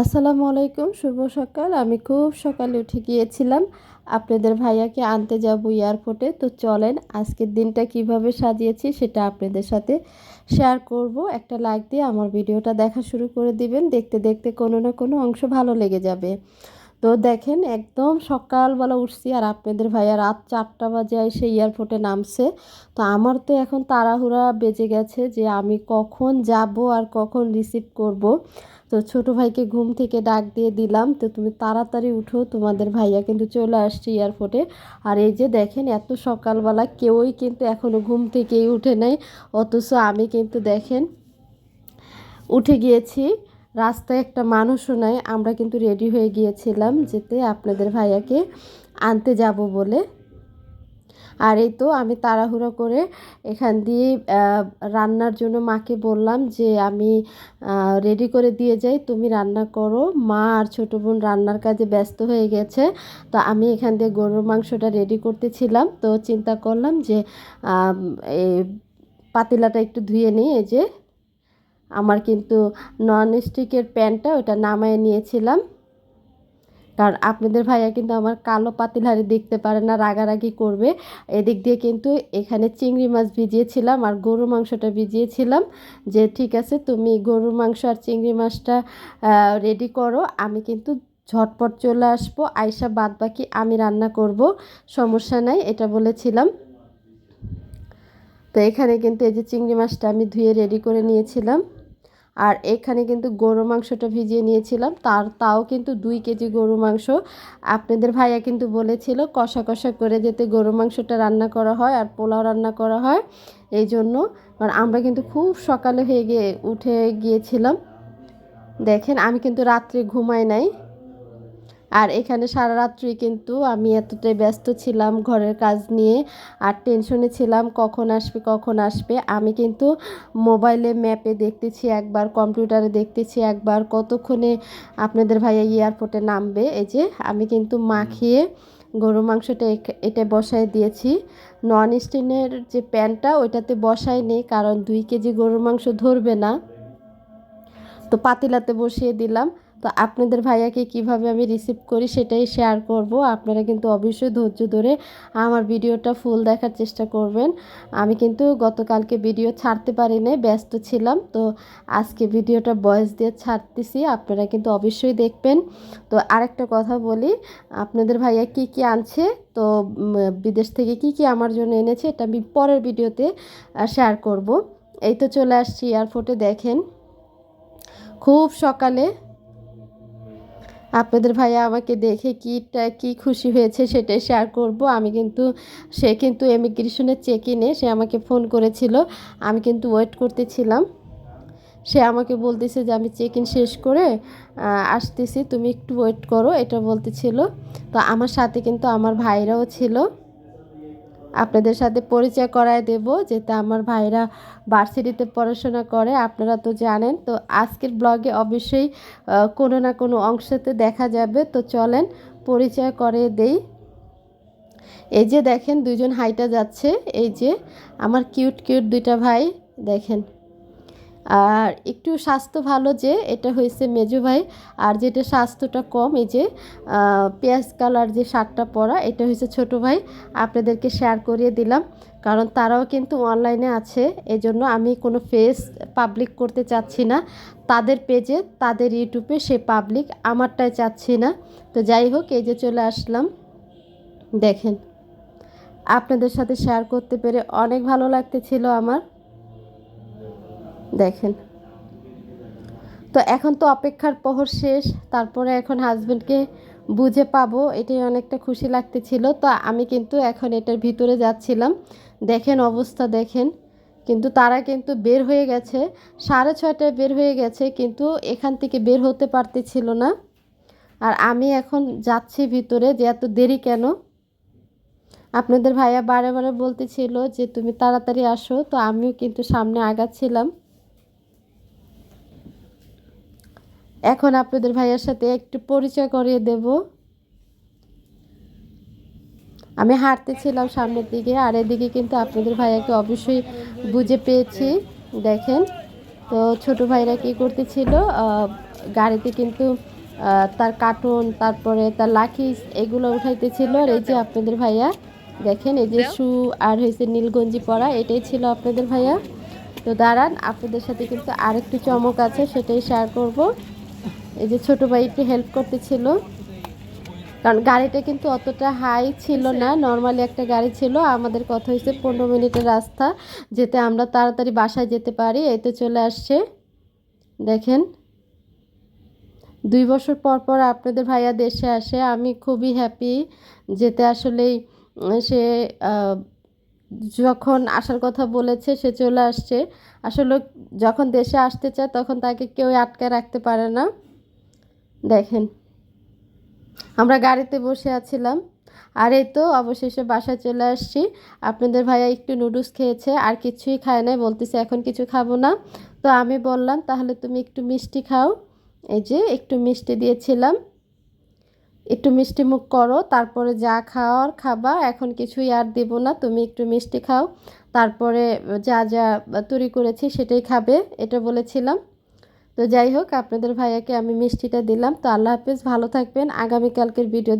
আসসালামু আলাইকুম, শুভ সকাল। আমি খুব সকালে উঠে গিয়েছিলাম। আপনাদের ভাইয়াকে আনতে যাব এয়ারপোর্টে। তো চলেন, আজকের দিনটা কীভাবে সাজিয়েছি সেটা আপনাদের সাথে শেয়ার করব। একটা লাইক দিয়ে আমার ভিডিওটা দেখা শুরু করে দিবেন। দেখতে দেখতে কোনো না কোনো অংশ ভালো লেগে যাবে। তো দেখেন, একদম সকালবেলা উঠছি আর আপনাদের ভাইয়া রাত চারটা বাজে এসে এয়ারপোর্টে নামছে। তো আমার তো এখন তাড়াহুড়া বেজে গেছে যে আমি কখন যাব আর কখন রিসিভ করব। তো ছোট ভাইকে ঘুম থেকে ডাক দিয়ে দিলাম, তো তুমি তাড়াতাড়ি উঠো, তোমাদের ভাইয়া কিন্তু চলে আসছে এয়ারপোর্টে। আর এই যে দেখেন, এত সকালবেলা কেউই কিন্তু এখনও ঘুম থেকেই উঠে নাই, অথচ আমি কিন্তু দেখেন, উঠে গিয়েছি, রাস্তায় একটা মানুষও নাই, আমরা কিন্তু রেডি হয়ে গিয়েছিলাম যেতে আপনাদের ভাইয়াকে আনতে যাব বলে। আর এই তো আমি তাড়াহুড়ো করে এখান দিয়ে রান্নার জন্য মাকে বললাম যে আমি রেডি করে দিয়ে যাই, তুমি রান্না করো। মা আর ছোটো বোন রান্নার কাজে ব্যস্ত হয়ে গেছে, তো আমি এখান দিয়ে গরুর মাংসটা রেডি করতেছিলাম। তো চিন্তা করলাম যে এই পাতিলাটা একটু ধুয়ে নিই, এই যে। আমার কিন্তু নন স্টিকের প্যানটা ওটা নামায় নিয়েছিলাম। কারণ আপনাদের ভাইয়া কিন্তু আমার কালো পাতিলারে দেখতে পারে না, রাগারাগি করবে। এদিক দিয়ে কিন্তু এখানে চিংড়ি মাছ ভিজিয়েছিলাম আর গরু মাংসটা ভিজিয়েছিলাম যে ঠিক আছে, তুমি গরুর মাংস আর চিংড়ি মাছটা রেডি করো। আমি কিন্তু ঝটপট চলে আসব আয়সা বাদ বাকি আমি রান্না করব, সমস্যা নাই, এটা বলেছিলাম। তো এখানে কিন্তু এই যে চিংড়ি মাছটা আমি ধুয়ে রেডি করে নিয়েছিলাম। আর এখানে কিন্তু গরু মাংসটা ভিজিয়ে নিয়েছিলাম। তার, তাও কিন্তু দুই কেজি গরু মাংস। আপনাদের ভাইয়া কিন্তু বলেছিল কষা কষা করে যেতে গরু মাংসটা রান্না করা হয় আর পোলাও রান্না করা হয়। এই জন্য আর আমরা কিন্তু খুব সকালে হয়ে গিয়ে উঠে গিয়েছিলাম। দেখেন, আমি কিন্তু রাত্রে ঘুমাই নাই। আর এখানে সারা রাত্রি কিন্তু আমি এতটাই ব্যস্ত ছিলাম ঘরের কাজ নিয়ে আর টেনশনে ছিলাম কখন আসবে কখন আসবে। আমি কিন্তু মোবাইলে ম্যাপে দেখতেছি একবার কম্পিউটারে দেখতেছি একবার কতক্ষণে আপনাদের ভাইয়া এয়ারপোর্টে নামবে। এই যে আমি কিন্তু মাখিয়ে গরু মাংসটা এটা বসায় দিয়েছি। নন স্টিনের যে প্যানটা ওইটাতে বসাই নেই কারণ দুই কেজি গরুর মাংস ধরবে না। তো পাতিলাতে বসিয়ে দিলাম। তো আপনাদের ভাইয়াকে কীভাবে আমি রিসিভ করি সেটাই শেয়ার করব। আপনারা কিন্তু অবশ্যই ধৈর্য ধরে আমার ভিডিওটা ফুল দেখার চেষ্টা করবেন। আমি কিন্তু গতকালকে ভিডিও ছাড়তে পারি নাই, ব্যস্ত ছিলাম। তো আজকে ভিডিওটা বয়স দিয়ে ছাড়তেছি, আপনারা কিন্তু অবশ্যই দেখবেন। তো আরেকটা কথা বলি, আপনাদের ভাইয়া কি কি আনছে? তো বিদেশ থেকে কি কি আমার জন্য এনেছে এটা আমি পরের ভিডিওতে শেয়ার করব। এই তো চলে আসছি এয়ারপোর্টে দেখেন। খুব সকালে আপনাদের ভাইয়া আমাকে দেখে কীটা কি খুশি হয়েছে সেটাই শেয়ার করব। আমি কিন্তু, সে কিন্তু ইমিগ্রেশনের চেক ইনে সে আমাকে ফোন করেছিল। আমি কিন্তু ওয়েট করতেছিলাম। সে আমাকে বলতেছে যে, আমি চেক ইন শেষ করে আসতেছি। তুমি একটু ওয়েট করো। এটা বলতেছিল। তো আমার সাথে কিন্তু আমার ভাইরাও ছিল। আপনাদের সাথে পরিচয় করায় দেব যেটা আমার ভাইরা ভার্সিটিতে পড়াশোনা করে, আপনারা তো জানেন। তো আজকের ব্লগে অবশ্যই কোনো না কোনো অংশতে দেখা যাবে। তো চলেন, পরিচয় করে দেই। এই যে দেখেন দুজন হাইটা যাচ্ছে। এই যে আমার কিউট কিউট দুইটা ভাই, দেখেন। আর একটু স্বাস্থ্য ভালো যে, এটা হয়েছে মেজো ভাই। আর যেটা স্বাস্থ্যটা কম, এই যে পেঁয়াজ কালার যে শার্টটা পরা এটা হয়েছে ছোট ভাই। আপনাদেরকে শেয়ার করিয়ে দিলাম। কারণ তারাও কিন্তু অনলাইনে আছে, এজন্য আমি কোনো ফেস পাবলিক করতে চাচ্ছি না। তাদের পেজে তাদের ইউটিউবে সে পাবলিক আমারটাই চাচ্ছি না। তো যাই হোক, এই যে চলে আসলাম। দেখেন, আপনাদের সাথে শেয়ার করতে পেরে অনেক ভালো লাগতেছিল আমার। দেখেন। তো এখন তো অপেক্ষার প্রহর শেষ, তারপরে এখন হাজব্যান্ডকে বুঝে পাবো, এটাই অনেকটা খুশি লাগতেছিল। তো আমি কিন্তু এখন এটার ভিতরে যাচ্ছিলাম। দেখেন অবস্থা, দেখেন। কিন্তু তারা কিন্তু বের হয়ে গেছে, সাড়ে ছয়টায় বের হয়ে গেছে, কিন্তু এখান থেকে বের হতে পারতেছিল না। আর আমি এখন যাচ্ছি ভিতরে যে এত দেরি কেন? আপনাদের ভাইয়া বারে বারে বলতেছিল যে, তুমি তাড়াতাড়ি আসো। তো আমিও কিন্তু সামনে আগাচ্ছিলাম। এখন আপনাদের ভাইয়ার সাথে একটু পরিচয় করিয়ে দেব। আমি হাঁটতেছিলাম সামনের দিকে আর এদিকে কিন্তু আপনাদের ভাইয়াকে অবশ্যই বুঝে পেয়েছি। দেখেন তো ছোট ভাইরা কি করতেছিল গাড়িতে কিন্তু তার কার্টুন তারপরে তার লাকিস এগুলো উঠাইতেছিল। আর এই যে আপনাদের ভাইয়া দেখেন এই যে শু আর হয়েছে নীলগঞ্জি পরা এটাই ছিল আপনাদের ভাইয়া। তো দাঁড়ান আপনাদের সাথে কিন্তু আরেকটু চমক আছে সেটাই শেয়ার করব। এই যে ছোট ভাই একটু হেল্প করতেছিল কারণ গাড়িটা কিন্তু অতটা হাই ছিল না। নর্মালি একটা গাড়ি ছিল। আমাদের কথা হয়েছে পনেরো মিনিটের রাস্তা যেতে আমরা তাড়াতাড়ি বাসায় যেতে পারি। এই তো চলে আসছে। দেখেন। দুই বছর পর পর আপনাদের ভাইয়া দেশে আসে। আমি খুবই হ্যাপি যেতে আসলেই সে যখন আসার কথা বলেছে, সে চলে আসছে। আসলে যখন দেশে আসতে চায়, তখন তাকে কেউ আটকে রাখতে পারে না। দেখেন, আমরা গাড়িতে বসে আছিলাম। আর এই তো, অবশেষে বাসায় চলে আসছি। আপনাদের ভাইয়া একটু নুডলস খেয়েছে, আর কিছুই খায় নাই, বলতেছে এখন কিছু খাব না। তো আমি বললাম, তাহলে তুমি একটু মিষ্টি খাও। এই যে, একটু মিষ্টি দিয়েছিলাম। একটু মিষ্টি মুখ করো, তারপরে যা খাওয়ার খাবা, এখন কিছুই আর দেব না, তুমি একটু মিষ্টি খাও। তারপরে যা যা তৈরি করেছি সেটাই খাবে, এটা বলেছিলাম। তো যাই হোক, আপনাদের ভাইয়াকে আমি মিষ্টিটা দিলাম। তো আল্লাহ হাফিজ, ভালো থাকবেন। আগামীকালকের ভিডিও